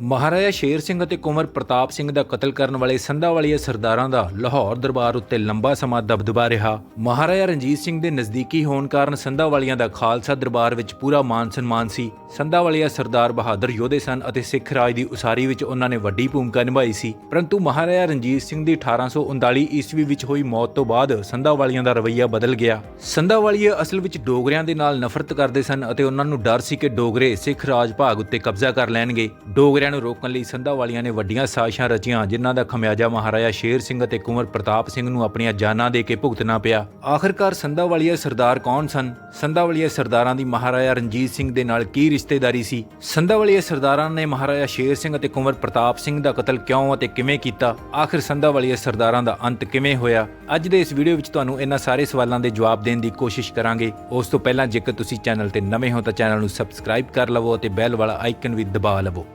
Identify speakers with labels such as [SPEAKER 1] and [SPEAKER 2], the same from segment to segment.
[SPEAKER 1] ਮਹਾਰਾਜਾ ਸ਼ੇਰ ਸਿੰਘ ਅਤੇ ਕੁੰਵਰ ਪ੍ਰਤਾਪ ਸਿੰਘ ਦਾ ਕਤਲ ਕਰਨ ਵਾਲੇ ਸੰਧਾਵਾਲੀਆ ਸਰਦਾਰਾਂ ਦਾ ਲਾਹੌਰ ਦਰਬਾਰ ਉੱਤੇ ਲੰਬਾ ਸਮਾਂ ਦਬਦਬਾ ਰਿਹਾ। ਮਹਾਰਾਜਾ ਰਣਜੀਤ ਸਿੰਘ ਦੇ ਨਜ਼ਦੀਕੀ ਹੋਣ ਕਾਰਨ ਸੰਧਾਵਾਲੀਆਂ ਦਾ ਖਾਲਸਾ ਦਰਬਾਰ ਵਿੱਚ ਪੂਰਾ ਮਾਨ ਸਨਮਾਨ ਸੀ। ਸੰਧਾਵਾਲੀਆ ਸਰਦਾਰ ਬਹਾਦਰ ਯੋਧੇ ਸਨ ਅਤੇ ਸਿੱਖ ਰਾਜ ਦੀ ਉਸਾਰੀ ਵਿੱਚ ਉਹਨਾਂ ਨੇ ਵੱਡੀ ਭੂਮਿਕਾ ਨਿਭਾਈ ਸੀ। ਪਰੰਤੂ ਮਹਾਰਾਜਾ ਰਣਜੀਤ ਸਿੰਘ ਦੀ 1839 ਈਸਵੀ ਵਿੱਚ ਹੋਈ ਮੌਤ ਤੋਂ ਬਾਅਦ ਸੰਧਾਵਾਲੀਆਂ ਦਾ ਰਵੱਈਆ ਬਦਲ ਗਿਆ। ਸੰਧਾਵਾਲੀਆ ਅਸਲ ਵਿੱਚ ਡੋਗਰਿਆਂ ਦੇ ਨਾਲ ਨਫ਼ਰਤ ਕਰਦੇ ਸਨ ਅਤੇ ਉਹਨਾਂ ਨੂੰ ਡਰ ਸੀ ਕਿ ਡੋਗਰੇ ਸਿੱਖ ਰਾਜ ਭਾਗ ਉੱਤੇ ਕਬਜ਼ਾ ਕਰ ਲੈਣਗੇ। ਡੋਗਰਿਆਂ ਨੂੰ ਰੋਕਣ ਲਈ ਸੰਧਾ ਵਾਲੀਆਂ ਨੇ ਵੱਡੀਆਂ ਸਾਜ਼ਿਸ਼ਾਂ ਰਚੀਆਂ, ਜਿਨ੍ਹਾਂ ਦਾ ਖਮਿਆਜਾ ਮਹਾਰਾਜਾ ਸ਼ੇਰ ਸਿੰਘ ਅਤੇ ਕੁੰਵਰ ਪ੍ਰਤਾਪ ਸਿੰਘ ਨੂੰ ਆਪਣੀਆਂ ਜਾਨਾਂ ਦੇ ਕੇ ਭੁਗਤਣਾ ਪਿਆ। ਆਖਰਕਾਰ ਸੰਧਾਵਾਲੀਆ ਸਰਦਾਰ ਕੌਣ ਸਨ? ਸੰਧਾ ਸੰਧਾਵਾਲੀਆ ਸਰਦਾਰਾਂ ਦੀ ਮਹਾਰਾਜਾ ਰਣਜੀਤ ਸਿੰਘ ਦੇ ਨਾਲ ਕੀ ਰਿਸ਼ਤੇਦਾਰੀ ਸੀ? ਸੰਧਾ ਸੰਧਾਵਾਲੀਆ ਸਰਦਾਰਾਂ ਨੇ ਮਹਾਰਾਜਾ ਸ਼ੇਰ ਸਿੰਘ ਅਤੇ ਕੁੰਵਰ ਪ੍ਰਤਾਪ ਸਿੰਘ ਦਾ ਕਤਲ ਕਿਉਂ ਅਤੇ ਕਿਵੇਂ ਕੀਤਾ? ਆਖਿਰ ਸੰਧਾ ਸੰਧਾਵਾਲੀਆ ਸਰਦਾਰਾਂ ਦਾ ਅੰਤ ਕਿਵੇਂ ਹੋਇਆ? ਅੱਜ ਦੇ ਇਸ ਵੀਡੀਓ ਵਿੱਚ ਤੁਹਾਨੂੰ ਇਹਨਾਂ ਸਾਰੇ ਸਵਾਲਾਂ ਦੇ ਜਵਾਬ ਦੇਣ ਦੀ ਕੋਸ਼ਿਸ਼ ਕਰਾਂਗੇ। ਉਸ ਤੋਂ ਪਹਿਲਾਂ ਜੇਕਰ ਤੁਸੀਂ ਚੈਨਲ ਤੇ ਨਵੇਂ ਹੋ ਤਾਂ ਚੈਨਲ ਨੂੰ ਸਬਸਕ੍ਰਾਈਬ ਕਰ ਲਵੋ ਅਤੇ ਬੈਲ ਵਾਲਾ ਆਈਕਨ ਵੀ ਦਬਾ ਲਵੋ।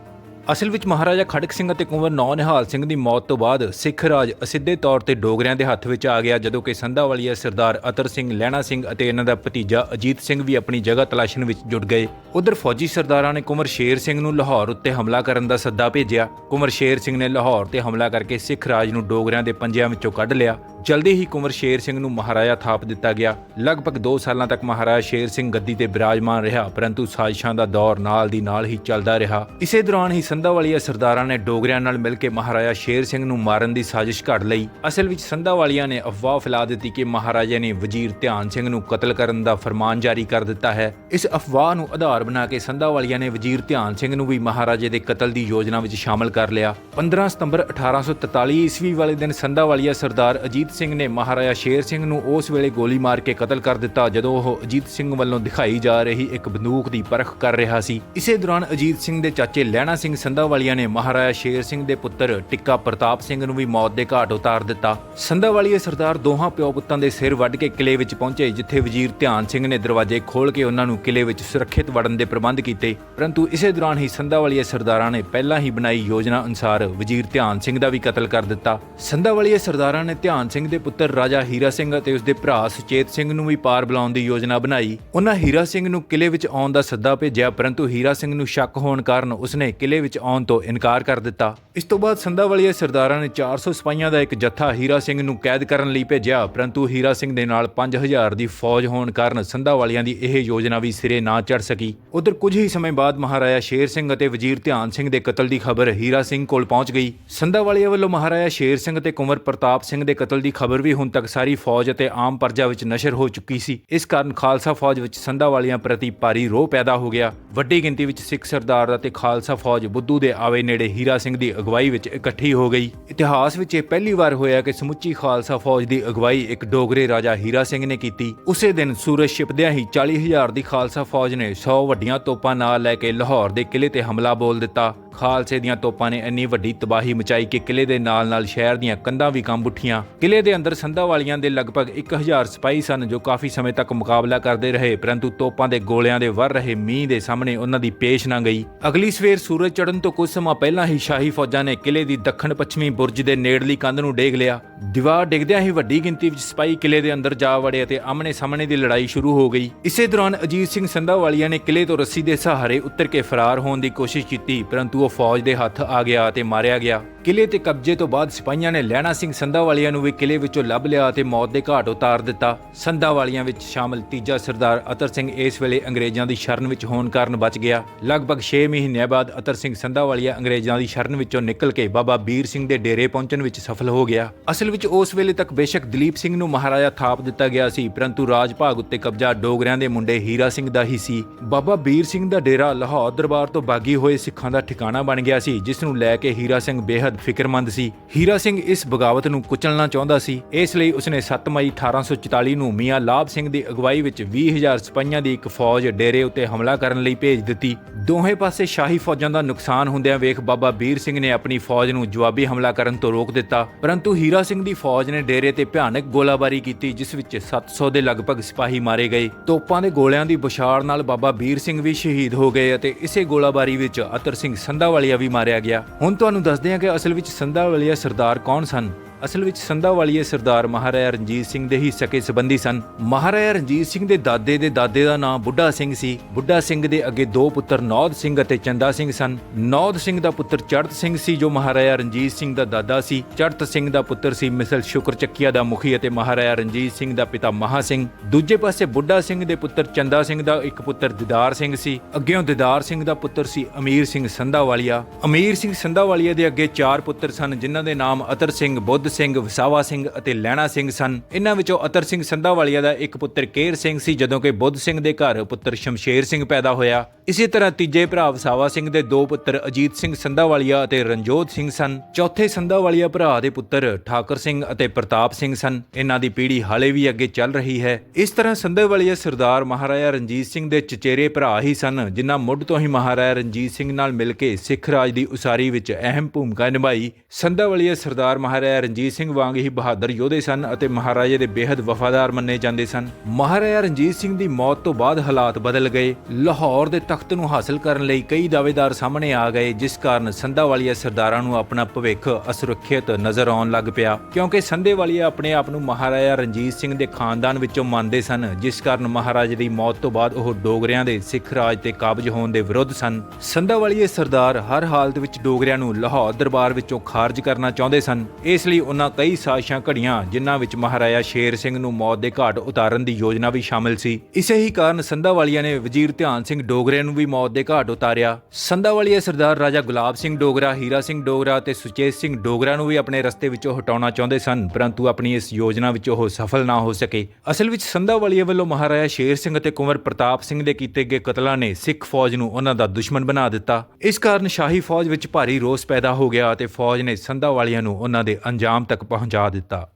[SPEAKER 1] ਅਸਲ ਵਿੱਚ ਮਹਾਰਾਜਾ ਖੜਕ ਸਿੰਘ ਅਤੇ ਕੁੰਵਰ ਨੌ ਨਿਹਾਲ ਸਿੰਘ ਦੀ ਮੌਤ ਤੋਂ ਬਾਅਦ ਸਿੱਖ ਰਾਜ ਅਸਿੱਧੇ ਤੌਰ ਤੇ ਡੋਗਰਿਆਂ ਦੇ ਹੱਥ ਵਿੱਚ ਆ ਗਿਆ, ਜਦੋਂ ਕਿ ਸੰਧਾਵਾਲੀਆ ਸਰਦਾਰ ਅਤਰ ਸਿੰਘ ਲਹਿਣਾ ਸਿੰਘ ਅਤੇ ਇਹਨਾਂ ਦਾ ਭਤੀਜਾ ਅਜੀਤ ਸਿੰਘ ਵੀ ਆਪਣੀ ਜਗ੍ਹਾ ਤਲਾਸ਼ਣ ਵਿੱਚ ਜੁਟ ਗਏ। ਉਧਰ ਫੌਜੀ ਸਰਦਾਰਾਂ ਨੇ ਕੁੰਵਰ ਸ਼ੇਰ ਸਿੰਘ ਨੂੰ ਲਾਹੌਰ ਉੱਤੇ ਹਮਲਾ ਕਰਨ ਦਾ ਸੱਦਾ ਭੇਜਿਆ। ਕੁੰਵਰ ਸ਼ੇਰ ਸਿੰਘ ਨੇ ਲਾਹੌਰ ਤੇ ਹਮਲਾ ਕਰਕੇ ਸਿੱਖ ਰਾਜ ਨੂੰ ਡੋਗਰਿਆਂ ਦੇ ਪੰਜਿਆਂ ਵਿੱਚੋਂ ਕੱਢ ਲਿਆ। ਜਲਦੀ ਹੀ ਕੁੰਵਰ ਸ਼ੇਰ ਸਿੰਘ ਨੂੰ ਮਹਾਰਾਜਾ ਥਾਪ ਦਿੱਤਾ ਗਿਆ। ਲਗਭਗ 2 ਸਾਲਾਂ ਤੱਕ ਮਹਾਰਾਜਾ ਸ਼ੇਰ ਸਿੰਘ ਗੱਦੀ ਤੇ ਬਿਰਾਜਮਾਨ ਰਿਹਾ, ਪਰੰਤੂ ਸਾਜ਼ਿਸ਼ਾਂ ਦਾ ਦੌਰ ਨਾਲ ਦੀ ਨਾਲ ਹੀ ਚੱਲਦਾ ਰਿਹਾ। ਇਸੇ ਦੌਰਾਨ ਹੀ ਸੰਧਾਵਾਲੀਆ ਸਰਦਾਰਾਂ ਨੇ ਡੋਗਰਿਆਂ ਨਾਲ ਮਿਲ ਕੇ ਮਹਾਰਾਜਾ ਸ਼ੇਰ ਸਿੰਘ ਨੂੰ ਮਾਰਨ ਦੀ ਸਾਜ਼ਿਸ਼ ਘੜ ਲਈ। ਅਸਲ ਵਿੱਚ ਸੰਧਾਵਾਲੀਆ ਨੇ ਅਫਵਾਹ ਫੈਲਾ ਦਿੱਤੀ ਕਿ ਮਹਾਰਾਜਾ ਨੇ ਵਜ਼ੀਰ ਧਿਆਨ ਸਿੰਘ ਨੂੰ ਕਤਲ ਕਰਨ ਦਾ ਫਰਮਾਨ ਜਾਰੀ ਕਰ ਦਿੱਤਾ ਹੈ। ਇਸ ਅਫਵਾਹ ਨੂੰ ਆਧਾਰ ਬਣਾ ਕੇ ਸੰਧਾਵਾਲੀਆ ਨੇ ਵਜ਼ੀਰ ਧਿਆਨ ਸਿੰਘ ਨੂੰ ਵੀ ਮਹਾਰਾਜੇ ਦੇ ਕਤਲ ਦੀ ਯੋਜਨਾ ਵਿੱਚ ਸ਼ਾਮਲ ਕਰ ਲਿਆ। 15 ਸਤੰਬਰ 1843 ਈਸਵੀ ਵਾਲੇ ਦਿਨ ਸੰਧਾਵਾਲੀਆ ਸਰਦਾਰ ਅਜੀਤ ਸਿੰਘ ਨੇ ਮਹਾਰਾਜਾ ਸ਼ੇਰ ਸਿੰਘ ਨੂੰ ਉਸ ਵੇਲੇ ਗੋਲੀ ਮਾਰ ਕੇ ਕਤਲ ਕਰ ਦਿੱਤਾ, ਜਦੋਂ ਉਹ ਅਜੀਤ ਸਿੰਘ ਵੱਲੋਂ ਦਿਖਾਈ ਜਾ ਰਹੀ ਇੱਕ ਬੰਦੂਕ ਦੀ ਪਰਖ ਕਰ ਰਿਹਾ ਸੀ। ਇਸੇ ਦੌਰਾਨ ਅਜੀਤ ਸਿੰਘ ਦੇ ਚਾਚੇ ਲਹਿਣਾ ਸਿੰਘ ਸੰਧਾਵਾਲੀਆ ਨੇ ਮਹਾਰਾਜਾ ਸ਼ੇਰ ਸਿੰਘ ਦੇ ਪੁੱਤਰ ਟਿੱਕਾ ਪ੍ਰਤਾਪ ਸਿੰਘ ਨੂੰ ਵੀ ਮੌਤ ਦੇ ਘਾਟ ਉਤਾਰ ਦਿੱਤਾ। ਸੰਧਾਵਾਲੀਆ ਸਰਦਾਰ ਦੋਹਾਂ ਪਿਓ ਪੁੱਤਾਂ ਦੇ ਸਿਰ ਵੱਢ ਕੇ ਕਿਲੇ ਵਿੱਚ ਪਹੁੰਚੇ, ਜਿੱਥੇ ਵਜ਼ੀਰ ਧਿਆਨ ਸਿੰਘ ਨੇ ਦਰਵਾਜ਼ੇ ਖੋਲ੍ਹ ਕੇ ਉਹਨਾਂ ਨੂੰ ਕਿਲੇ ਵਿੱਚ ਸੁਰੱਖਿਅਤ ਵੜਨ ਦੇ ਪ੍ਰਬੰਧ ਕੀਤੇ। ਪਰੰਤੂ ਇਸੇ ਦੌਰਾਨ ਹੀ ਸੰਧਾਵਾਲੀਆ ਸਰਦਾਰਾਂ ਨੇ ਪਹਿਲਾਂ ਹੀ ਬਣਾਈ ਯੋਜਨਾ ਅਨੁਸਾਰ ਵਜ਼ੀਰ ਧਿਆਨ ਸਿੰਘ ਦਾ ਵੀ ਕਤਲ ਕਰ ਦਿੱਤਾ। ਸੰਧਾਵਾਲੀਆ ਸਰਦਾਰਾਂ ਨੇ ਧਿਆਨ ਸਿੰਘ ਸਿੰਘ ਦੇ ਪੁੱਤਰ ਰਾਜਾ ਹੀਰਾ ਸਿੰਘ ਅਤੇ ਉਸਦੇ ਭਰਾ ਸੁਚੇਤ ਸਿੰਘ ਨੂੰ ਵੀ ਪਾਰ ਬੁਲਾਉਣ ਦੀ ਯੋਜਨਾ ਬਣਾਈ। ਉਹਨਾਂ ਹੀਰਾ ਸਿੰਘ ਨੂੰ ਕਿਲੇ ਵਿੱਚ ਆਉਣ ਦਾ ਸੱਦਾ ਭੇਜਿਆ, ਪਰੰਤੂ ਹੀਰਾ ਸਿੰਘ ਨੂੰ ਸ਼ੱਕ ਹੋਣ ਕਾਰਨ ਉਸਨੇ ਕਿਲੇ ਵਿੱਚ ਆਉਣ ਤੋਂ ਇਨਕਾਰ ਕਰ ਦਿੱਤਾ। ਇਸ ਤੋਂ ਬਾਅਦ ਸੰਧਾਵਾਲੀਆ ਸਰਦਾਰਾਂ ਨੇ 400 ਸਿਪਾਹੀਆਂ ਦਾ ਇੱਕ ਜੱਥਾ ਹੀਰਾ ਸਿੰਘ ਨੂੰ ਕੈਦ ਕਰਨ ਲਈ ਭੇਜਿਆ, ਪਰੰਤੂ ਹੀਰਾ ਸਿੰਘ ਦੇ ਨਾਲ 5000 ਦੀ ਫੌਜ ਹੋਣ ਕਾਰਨ ਸੰਧਾਵਾਲੀਆਂ ਦੀ ਇਹ ਯੋਜਨਾ ਵੀ ਸਿਰੇ ਨਾ ਚੜ ਸਕੀ। ਉਧਰ ਕੁਝ ਹੀ ਸਮੇਂ ਬਾਅਦ ਮਹਾਰਾਜਾ ਸ਼ੇਰ ਸਿੰਘ ਅਤੇ ਵਜ਼ੀਰ ਧਿਆਨ ਸਿੰਘ ਦੇ ਕਤਲ ਦੀ ਖਬਰ ਹੀਰਾ ਸਿੰਘ ਕੋਲ ਪਹੁੰਚ ਗਈ। ਸੰਧਾਵਾਲੀਆ ਵੱਲੋਂ ਮਹਾਰਾਜਾ ਸ਼ੇਰ ਸਿੰਘ ਅਤੇ ਕੁੰਵਰ ਪ੍ਰਤਾਪ ਸਿੰਘ ਦੇ ਕਤਲ ਦੀ ਖਬਰ ਵੀ ਹੁਣ ਤੱਕ ਸਾਰੀ ਫੌਜ ਅਤੇ ਆਮ ਪਰਜਾ ਵਿੱਚ ਨਸ਼ਰ ਹੋ ਚੁੱਕੀ ਸੀ। ਇਸ ਕਾਰਨ ਖਾਲਸਾ ਫੌਜ ਵਿੱਚ ਸੰਧਾਵਾਲੀਆਂ ਪ੍ਰਤੀ ਭਾਰੀ ਰੋਹ ਪੈਦਾ ਹੋ ਗਿਆ। ਵੱਡੀ ਗਿਣਤੀ ਵਿੱਚ ਸਿੱਖ ਸਰਦਾਰ ਅਤੇ ਖਾਲਸਾ ਫੌਜ ਬੁੱਧੂ ਦੇ ਆਵੇ ਨੇੜੇ ਹੀਰਾ ਸਿੰਘ ਦੀ ਅਗਵਾਈ ਵਿੱਚ ਇਕੱਠੀ ਹੋ ਗਈ। ਇਤਿਹਾਸ ਵਿੱਚ ਇਹ ਪਹਿਲੀ ਵਾਰ ਹੋਇਆ ਕਿ ਸਮੁੱਚੀ ਖਾਲਸਾ ਫੌਜ ਦੀ ਅਗਵਾਈ ਇੱਕ ਡੋਗਰੇ ਰਾਜਾ ਹੀਰਾ ਸਿੰਘ ਨੇ ਕੀਤੀ। ਉਸੇ ਦਿਨ ਸੂਰਜ ਛਿਪਦਿਆਂ ਹੀ 40000 ਦੀ ਖਾਲਸਾ ਫੌਜ ਨੇ 100 ਵੱਡੀਆਂ ਤੋਪਾਂ ਨਾਲ ਲੈ ਕੇ ਲਾਹੌਰ ਦੇ ਕਿਲੇ ਤੇ ਹਮਲਾ ਬੋਲ ਦਿੱਤਾ। ਖਾਲਸੇ ਦੀਆਂ ਤੋਪਾਂ ਨੇ ਇੰਨੀ ਵੱਡੀ ਤਬਾਹੀ ਮਚਾਈ ਕਿ ਕਿਲੇ ਦੇ ਨਾਲ-ਨਾਲ ਸ਼ਹਿਰ ਦੀਆਂ ਕੰਧਾਂ ਵੀ ਕੰਬ ਉੱਠੀਆਂ। ਕਿਲੇ ਦੇ ਅੰਦਰ ਸੰਧਾਵਾਲੀਆਂ ਦੇ ਲਗਭਗ 1000 ਸਿਪਾਹੀ ਸਨ ਜੋ ਕਾਫੀ ਸਮੇਂ ਤੱਕ ਮੁਕਾਬਲਾ ਕਰਦੇ ਰਹੇ, ਪਰੰਤੂ ਤੋਪਾਂ ਦੇ ਗੋਲਿਆਂ ਦੇ ਵਰ ਰਹੇ ਮੀਂਹ ਦੇ ਸਾਹਮਣੇ ਉਹਨਾਂ ਦੀ ਪੇਸ਼ ਨਾ ਗਈ। ਅਗਲੀ ਸਵੇਰ ਸੂਰਜ ਚੜ੍ਹਨ ਤੋਂ ਕੁਝ ਸਮਾਂ ਪਹਿਲਾਂ ਹੀ ਸ਼ਾਹੀ ਫੌਜਾਂ ਨੇ ਕਿਲੇ ਦੀ ਦੱਖਣ ਪੱਛਮੀ ਬੁਰਜ ਦੇ ਨੇੜਲੀ ਕੰਧ ਨੂੰ ਡੇਗ ਲਿਆ। ਦੀਵਾਰ ਡਿੱਗਦਿਆਂ ਹੀ ਵੱਡੀ ਗਿਣਤੀ ਵਿੱਚ ਸਿਪਾਹੀ ਕਿਲੇ ਦੇ ਅੰਦਰ ਜਾ ਵੜੇ ਅਤੇ ਆਮਣੇ ਸਾਹਮਣੇ ਦੀ ਲੜਾਈ ਸ਼ੁਰੂ ਹੋ ਗਈ। ਇਸੇ ਦੌਰਾਨ ਅਜੀਤ ਸਿੰਘ ਸੰਧਾਵਾਲੀਆ ਨੇ ਕਿਲੇ ਤੋਂ ਰੱਸੀ ਦੇ ਸਹਾਰੇ ਉੱਤਰ ਕੇ ਫਰਾਰ ਹੋਣ ਦੀ ਕੋਸ਼ਿਸ਼ ਕੀਤੀ, ਪਰੰਤੂ ਉਹ ਫੌਜ ਦੇ ਹੱਥ ਆ ਗਿਆ ਅਤੇ ਮਾਰਿਆ ਗਿਆ। ਕਿਲੇ ਤੇ ਕਬਜ਼ੇ ਤੋਂ ਬਾਅਦ ਸਿਪਾਹੀਆਂ ਨੇ ਲਹਿਣਾ ਸਿੰਘ ਸੰਧਾਵਾਲੀਆ ਨੂੰ ਵੀ ਕਿਲੇ ਵਿੱਚੋਂ ਲੱਭ ਲਿਆ ਅਤੇ ਮੌਤ ਦੇ ਘਾਟ ਉਤਾਰ ਦਿੱਤਾ। ਸੰਧਾਵਾਲੀਆਂ ਵਿੱਚ ਸ਼ਾਮਲ ਤੀਜਾ ਸਰਦਾਰ ਅਤਰ ਸਿੰਘ ਇਸ ਵੇਲੇ ਅੰਗਰੇਜ਼ਾਂ ਦੀ ਸ਼ਰਨ ਵਿੱਚ ਹੋਣ ਕਾਰਨ ਬਚ ਗਿਆ। ਲਗਭਗ 6 ਮਹੀਨਿਆਂ ਬਾਅਦ ਅਤਰ ਸਿੰਘ ਸੰਧਾਵਾਲੀਆ ਅੰਗਰੇਜ਼ਾਂ ਦੀ ਸ਼ਰਨ ਵਿੱਚੋਂ ਨਿਕਲ ਕੇ ਬਾਬਾ ਬੀਰ ਸਿੰਘ ਦੇ ਡੇਰੇ ਪਹੁੰਚਣ ਵਿੱਚ ਸਫਲ ਹੋ ਗਿਆ। ਅਸਲ ਵਿੱਚ ਉਸ ਵੇਲੇ ਤੱਕ ਬੇਸ਼ੱਕ ਦਲੀਪ ਸਿੰਘ ਨੂੰ ਮਹਾਰਾਜਾ ਥਾਪ ਦਿੱਤਾ ਗਿਆ ਸੀ, ਪਰੰਤੂ ਰਾਜ ਭਾਗ ਉੱਤੇ ਕਬਜ਼ਾ ਡੋਗਰਿਆਂ ਦੇ ਮੁੰਡੇ ਹੀਰਾ ਸਿੰਘ ਦਾ ਹੀ ਸੀ। ਬਾਬਾ ਵੀਰ ਸਿੰਘ ਦਾ ਡੇਰਾ ਲਾਹੌਰ ਦਰਬਾਰ ਤੋਂ ਬਾਗੀ ਹੋਏ ਸਿੱਖਾਂ ਦਾ ਠਿਕਾਣਾ ਬਣ ਗਿਆ ਸੀ, ਜਿਸ ਨੂੰ ਲੈ ਕੇ ਹੀਰਾ ਸਿੰਘ ਬੇहद ਫਿਕਰਮੰਦ ਸੀ। ਹੀਰਾ ਸਿੰਘ ਇਸ ਬਗਾਵਤ ਨੂੰ ਕੁਚਲਣਾ ਚਾਹੁੰਦਾ ਸੀ। ਇਸ ਲਈ ਉਸਨੇ 7 ਮਈ 1844 ਨੂੰ ਮੀਆਂ ਲਾਭ ਸਿੰਘ ਦੀ ਅਗਵਾਈ ਵਿੱਚ 20000 ਸਿਪਾਹੀਆਂ ਦੀ ਇੱਕ ਫੌਜ ਡੇਰੇ ਉੱਤੇ ਹਮਲਾ ਕਰਨ ਲਈ ਭੇਜ ਦਿੱਤੀ। ਦੋਹੇ ਪਾਸੇ ਸ਼ਾਹੀ ਫੌਜਾਂ ਦਾ ਨੁਕਸਾਨ ਹੁੰਦਿਆਂ ਵੇਖ ਬਾਬਾ ਬੀਰ ਸਿੰਘ ਨੇ ਆਪਣੀ ਫੌਜ ਨੂੰ ਜਵਾਬੀ ਹਮਲਾ ਕਰਨ ਤੋਂ ਰੋਕ ਦਿੱਤਾ। ਪਰੰਤੂ ਹੀਰਾ ਸਿੰਘ ਦੀ ਫੌਜ ਨੇ ਡੇਰੇ ਤੇ ਭਿਆਨਕ ਗੋਲਾਬਾਰੀ ਕੀਤੀ, ਜਿਸ ਵਿੱਚ 700 ਦੇ ਲਗਭਗ ਸਿਪਾਹੀ ਮਾਰੇ ਗਏ। ਤੋਪਾਂ ਦੇ ਗੋਲਿਆਂ ਦੀ ਬੁਛਾਰ ਨਾਲ ਬਾਬਾ ਵੀਰ ਸਿੰਘ ਵੀ ਸ਼ਹੀਦ ਹੋ ਗਏ ਅਤੇ ਇਸੇ ਗੋਲਾਬਾਰੀ ਵਿੱਚ ਅਤਰ ਸਿੰਘ ਸੰਧਾਵਾਲੀਆ ਵੀ ਮਾਰਿਆ ਗਿਆ। ਹੁਣ ਤੁਹਾਨੂੰ ਦੱਸਦੇ ਹਾਂ ਕਿ ਅਸਲ ਵਿੱਚ ਸੰਧਾਵਾਲੀਆ ਸਰਦਾਰ ਕੌਣ ਸਨ? ਅਸਲ ਵਿੱਚ ਸੰਧਾਵਾਲੀਏ ਸਰਦਾਰ ਮਹਾਰਾਜਾ ਰਣਜੀਤ ਸਿੰਘ ਦੇ ਹੀ ਸਕੇ ਸਬੰਧੀ ਸਨ। ਮਹਾਰਾਜਾ ਰਣਜੀਤ ਸਿੰਘ ਦੇ ਦਾਦੇ ਦੇ ਦਾਦੇ ਦਾ ਨਾਮ ਬੁੱਢਾ ਸਿੰਘ ਸੀ। ਬੁੱਢਾ ਸਿੰਘ ਦੇ ਅੱਗੇ ਦੋ ਪੁੱਤਰ ਨੌਦ ਸਿੰਘ ਅਤੇ ਚੰਦਾ ਸਿੰਘ ਸਨ। ਨੌਦ ਸਿੰਘ ਦਾ ਪੁੱਤਰ ਚੜਤ ਸਿੰਘ ਸੀ, ਜੋ ਮਹਾਰਾਜਾ ਰਣਜੀਤ ਸਿੰਘ ਦਾ ਦਾਦਾ ਸੀ। ਚੜਤ ਸਿੰਘ ਦਾ ਪੁੱਤਰ ਸੀ ਮਿਸਲ ਸ਼ੁਕਰ ਚੱਕੀਆ ਦਾ ਮੁਖੀ ਅਤੇ ਮਹਾਰਾਜਾ ਰਣਜੀਤ ਸਿੰਘ ਦਾ ਪਿਤਾ ਮਹਾ ਸਿੰਘ। ਦੂਜੇ ਪਾਸੇ ਬੁੱਢਾ ਸਿੰਘ ਦੇ ਪੁੱਤਰ ਚੰਦਾ ਸਿੰਘ ਦਾ ਇੱਕ ਪੁੱਤਰ ਦਿਦਾਰ ਸਿੰਘ ਸੀ। ਅੱਗੇੋਂ ਦਿਦਾਰ ਸਿੰਘ ਦਾ ਪੁੱਤਰ ਸੀ ਅਮੀਰ ਸਿੰਘ ਸੰਧਾਵਾਲੀਆ। ਅਮੀਰ ਸਿੰਘ ਸੰਧਾਵਾਲੀਆ ਦੇ ਅੱਗੇ ਚਾਰ ਪੁੱਤਰ ਸਨ, ਜਿਨ੍ਹਾਂ ਦੇ ਨਾਮ ਅਤਰ ਸਿੰਘ, ਬੁੱਧ ਸਿੰਘ ਵਸਾਵਾ ਸਿੰਘ ਅਤੇ ਲੈਣਾ ਸਿੰਘ ਸਨ। ਇਹਨਾਂ ਵਿੱਚੋਂ ਅਤਰ ਸਿੰਘ ਸੰਧਾਵਾਲੀਆ ਦਾ ਇੱਕ ਪੁੱਤਰ ਕੇਰ ਸਿੰਘ ਸੀ, ਜਦੋਂ ਕਿ ਬੁੱਧ ਸਿੰਘ ਦੇ ਘਰ ਪੁੱਤਰ ਸ਼ਮਸ਼ੇਰ ਸਿੰਘ ਪੈਦਾ ਹੋਇਆ। ਇਸੇ ਤਰ੍ਹਾਂ ਤੀਜੇ ਭਰਾ ਵਸਾਵਾ ਸਿੰਘ ਦੇ ਦੋ ਪੁੱਤਰ ਅਜੀਤ ਸਿੰਘ ਸੰਧਾਵਾਲੀਆ ਅਤੇ ਰਣਜੋਤ ਸਿੰਘ ਸਨ। ਚੌਥੇ ਸੰਧਾਵਾਲੀਆ ਭਰਾ ਦੇ ਪੁੱਤਰ ਠਾਕਰ ਸਿੰਘ ਅਤੇ ਪ੍ਰਤਾਪ ਸਿੰਘ ਸਨ। ਇਹਨਾਂ ਦੀ ਪੀੜ੍ਹੀ ਹਾਲੇ ਵੀ ਅੱਗੇ ਚੱਲ ਰਹੀ ਹੈ। ਇਸ ਤਰ੍ਹਾਂ ਸੰਧਾਵਾਲੀਆ ਸਰਦਾਰ ਮਹਾਰਾਜਾ ਰਣਜੀਤ ਸਿੰਘ ਦੇ ਚਚੇਰੇ ਭਰਾ ਹੀ ਸਨ, ਜਿਨ੍ਹਾਂ ਮੁੱਢ ਤੋਂ ਹੀ ਮਹਾਰਾਜਾ ਰਣਜੀਤ ਸਿੰਘ ਨਾਲ ਮਿਲ ਕੇ ਸਿੱਖ ਰਾਜ ਦੀ ਉਸਾਰੀ ਵਿੱਚ ਅਹਿਮ ਭੂਮਿਕਾ ਨਿਭਾਈ। ਸੰਧਾਵਾਲੀਆ ਸਰਦਾਰ ਮਹਾਰਾਜਾ ਰਣਜੀਤ ਸਿੰਘ ਵਾਂਗ ਹੀ ਬਹਾਦਰ ਯੋਧੇ ਸਨ ਅਤੇ ਮਹਾਰਾਜੇ ਦੇ ਬੇहद ਵਫਾਦਾਰ ਮੰਨੇ ਜਾਂਦੇ ਸਨ। ਮਹਾਰਾਜਾ ਰਣਜੀਤ ਸਿੰਘ ਦੀ ਮੌਤ ਤੋਂ ਬਾਅਦ ਹਾਲਾਤ ਬਦਲ ਗਏ। ਲਾਹੌਰ ਦੇ ਤਖਤ ਨੂੰ ਹਾਸਲ ਕਰਨ ਲਈ ਕਈ ਦਾਅਵੇਦਾਰ ਸਾਹਮਣੇ ਆ ਗਏ, ਜਿਸ ਕਾਰਨ ਸੰਧਾਵਾਲੀਆ ਸਰਦਾਰਾਂ ਨੂੰ ਆਪਣਾ ਭਵਿੱਖ ਅਸੁਰੱਖਿਅਤ ਨਜ਼ਰ ਆਉਣ ਲੱਗ ਪਿਆ। ਕਿਉਂਕਿ ਸੰਧੇਵਾਲੀਆ ਆਪਣੇ ਆਪ ਨੂੰ ਮਹਾਰਾਜਾ ਰਣਜੀਤ ਸਿੰਘ ਦੇ ਖਾਨਦਾਨ ਵਿੱਚੋਂ ਮੰਨਦੇ ਸਨ, ਜਿਸ ਕਾਰਨ ਮਹਾਰਾਜੇ ਦੀ ਮੌਤ ਤੋਂ ਬਾਅਦ ਉਹ ਡੋਗਰਿਆਂ ਦੇ ਸਿੱਖ ਰਾਜ ਤੇ ਕਾਬਜ ਹੋਣ ਦੇ ਵਿਰੁੱਧ ਸਨ। ਸੰਧਾਵਾਲੀਏ ਸਰਦਾਰ ਹਰ ਹਾਲਤ ਵਿੱਚ ਡੋਗਰਿਆਂ ਨੂੰ ਲਾਹੌਰ ਦਰਬਾਰ ਵਿੱਚੋਂ ਖਾਰਜ ਕਰਨਾ ਚਾਹੁੰਦੇ ਸਨ। ਇਸ ਲਈ ਉਨ੍ਹਾਂ ਕਈ ਸਾਜ਼ਿਸ਼ਾਂ ਘੜੀਆਂ, ਜਿਨ੍ਹਾਂ ਵਿੱਚ ਮਹਾਰਾਜਾ ਸ਼ੇਰ ਸਿੰਘ ਨੂੰ ਮੌਤ ਦੇ ਘਾਟ ਉਤਾਰਨ ਦੀ ਯੋਜਨਾ ਵੀ ਸ਼ਾਮਿਲ ਸੀ। ਇਸੇ ਹੀ ਕਾਰਨ ਸੰਧਾਵਾਲੀਆ ਨੇ ਵਜ਼ੀਰ ਧਿਆਨ ਸਿੰਘ ਡੋਗਰੇ ਨੂੰ ਵੀ ਮੌਤ ਦੇ ਘਾਟ ਉਤਾਰਿਆ। ਸੰਧਾਵਾਲੀਆ ਸਰਦਾਰ ਰਾਜਾ ਗੁਲਾਬ ਸਿੰਘ ਡੋਗਰਾ, ਹੀਰਾ ਸਿੰਘ ਡੋਗਰਾ ਤੇ ਸੁਚੇਤ ਸਿੰਘ ਡੋਗਰਾ ਨੂੰ ਵੀ ਆਪਣੇ ਰਸਤੇ ਵਿੱਚੋਂ ਹਟਾਉਣਾ ਚਾਹੁੰਦੇ ਸਨ, ਪਰੰਤੂ ਆਪਣੀ ਇਸ ਯੋਜਨਾ ਵਿੱਚ ਉਹ ਸਫਲ ਨਾ ਹੋ ਸਕੇ। ਅਸਲ ਵਿੱਚ ਸੰਧਾਵਾਲੀਆ ਵੱਲੋਂ ਮਹਾਰਾਜਾ ਸ਼ੇਰ ਸਿੰਘ ਅਤੇ ਕੁੰਵਰ ਪ੍ਰਤਾਪ ਸਿੰਘ ਦੇ ਕੀਤੇ ਗਏ ਕਤਲਾਂ ਨੇ ਸਿੱਖ ਫੌਜ ਨੂੰ ਉਹਨਾਂ ਦਾ ਦੁਸ਼ਮਣ ਬਣਾ ਦਿੱਤਾ। ਇਸ ਕਾਰਨ ਸ਼ਾਹੀ ਫੌਜ ਵਿੱਚ ਭਾਰੀ ਰੋਸ ਪੈਦਾ ਹੋ ਗਿਆ ਅਤੇ ਫੌਜ ਨੇ ਸੰਧਾਵਾਲੀਆ ਨੂੰ ਉਹਨਾਂ ਦੇ ਅੰਜਾਮ ਤੱਕ ਪਹੁੰਚਾ ਦਿੱਤਾ।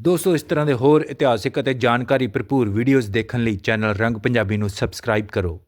[SPEAKER 1] ਦੋਸਤੋ, ਇਸ ਤਰ੍ਹਾਂ ਦੇ ਹੋਰ ਇਤਿਹਾਸਿਕ ਅਤੇ ਜਾਣਕਾਰੀ ਭਰਪੂਰ ਵੀਡੀਓਜ਼ ਦੇਖਣ ਲਈ ਚੈਨਲ ਰੰਗ ਪੰਜਾਬੀ ਨੂੰ ਸਬਸਕ੍ਰਾਈਬ ਕਰੋ।